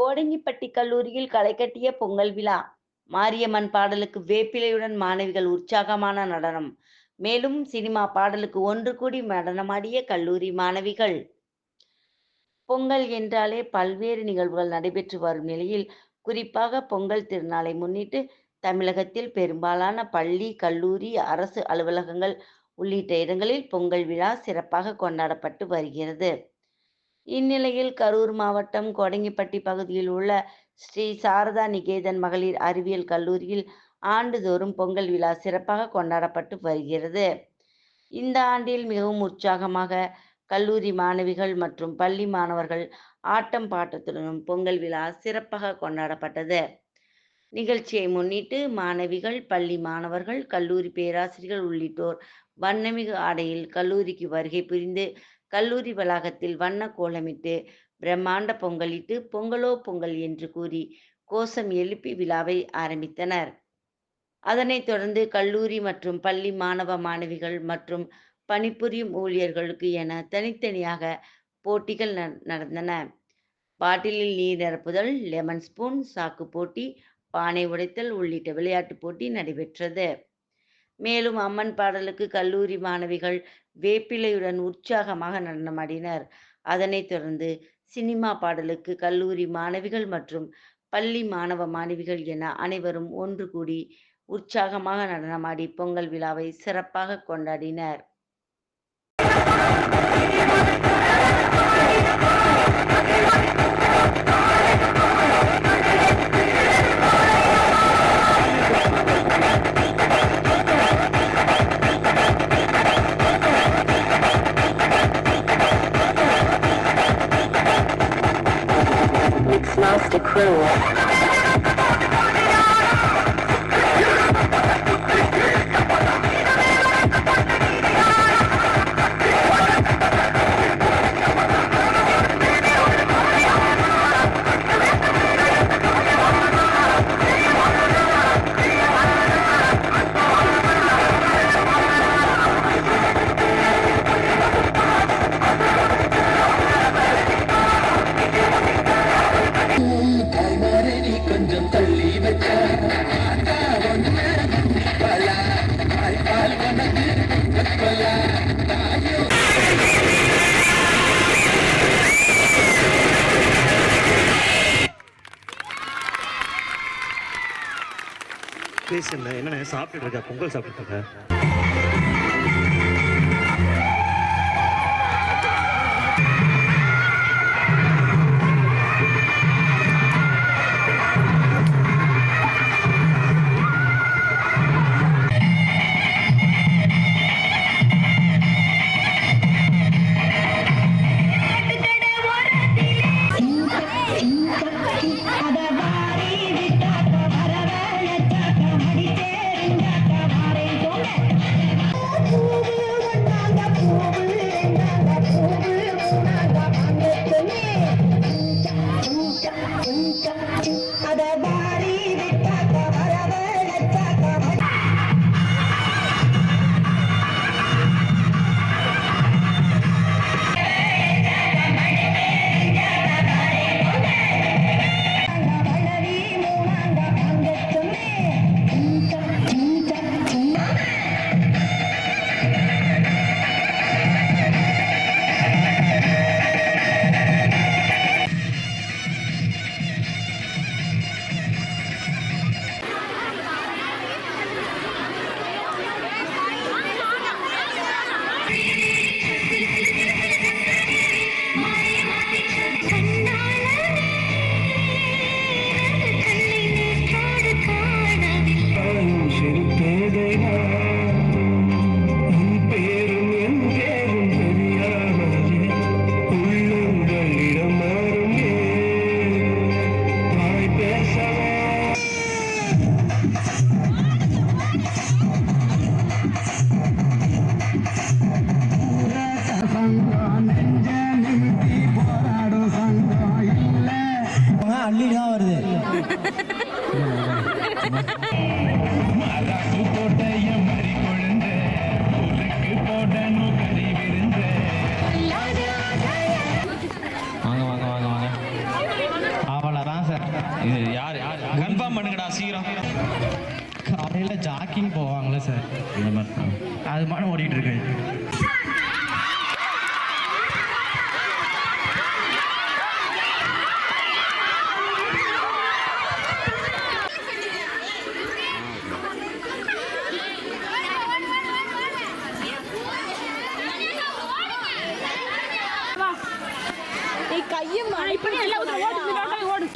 கோடங்கிப்பட்டி கல்லூரியில் களைகட்டிய பொங்கல் விழா. மாரியம்மன் பாடலுக்கு வேப்பிலையுடன் மாணவிகள் உற்சாகமான நடனம். மேலும் சினிமா பாடலுக்கு ஒன்று கூடி நடனமாடிய கல்லூரி மாணவிகள். பொங்கல் என்றாலே பல்வேறு நிகழ்வுகள் நடைபெற்று வரும் நிலையில் குறிப்பாக பொங்கல் திருநாளை முன்னிட்டு தமிழகத்தில் பெரும்பாலான பள்ளி கல்லூரி அரசு அலுவலகங்கள் உள்ளிட்ட இடங்களில் பொங்கல் விழா சிறப்பாக கொண்டாடப்பட்டு வருகிறது. இந்நிலையில் கரூர் மாவட்டம் கொடங்கிப்பட்டி பகுதியில் உள்ள ஸ்ரீ சாரதா நிகேதன் மகளிர் அறிவியல் கல்லூரியில் ஆண்டுதோறும் பொங்கல் விழா சிறப்பாக கொண்டாடப்பட்டு வருகிறது. இந்த ஆண்டில் மிகவும் உற்சாகமாக கல்லூரி மாணவிகள் மற்றும் பள்ளி மாணவர்கள் ஆட்டம் பாட்டத்துடனும் பொங்கல் விழா சிறப்பாக கொண்டாடப்பட்டது. நிகழ்ச்சியை முன்னிட்டு மாணவிகள் பள்ளி மாணவர்கள் கல்லூரி பேராசிரியர்கள் உள்ளிட்டோர் வண்ணமிகு ஆடையில் கல்லூரிக்கு வருகை புரிந்து கல்லூரி வளாகத்தில் வண்ண கோலமிட்டு பிரம்மாண்ட பொங்கலிட்டு பொங்கலோ பொங்கல் என்று கூறி கோஷம் எழுப்பி விழாவை ஆரம்பித்தனர். அதனைத் தொடர்ந்து கல்லூரி மற்றும் பள்ளி மாணவ மாணவிகள் மற்றும் பணிபுரியும் ஊழியர்களுக்கு என தனித்தனியாக போட்டிகள் நடந்தன. பாட்டிலில் நீர் நிரப்புதல் லெமன் ஸ்பூன் சாக்கு போட்டி பானை உடைத்தல் உள்ளிட்ட விளையாட்டுப் போட்டி நடைபெற்றது. மேலும் அம்மன் பாடலுக்கு கல்லூரி மாணவிகள் வேப்பிலையுடன் உற்சாகமாக நடனமாடினர். அதனைத் தொடர்ந்து சினிமா பாடலுக்கு கல்லூரி மாணவிகள் மற்றும் பள்ளி மாணவ மாணவிகள் என அனைவரும் ஒன்று கூடி உற்சாகமாக நடனமாடி பொங்கல் விழாவை சிறப்பாக கொண்டாடினர். ganhou. பேசல என்னண்ணே சாப்பிட்டுட்டு இருக்கா? பொங்கல் சாப்பிட்டுட்டு இருக்க? அள்ளி தான் வருது. வாங்க வாங்க வாங்க வாங்க. அவ்வளோதான் இது யார் யார் கன்ஃபார்ம் பண்ணுங்கடா சீக்கிரம். காலையில் ஜாக்கிங் போவாங்களே சார். இந்த மாதிரி. அது மாதிரி ஓடிட்டு இருக்கு. கையும் இப்படி எல்லாம் ஓடு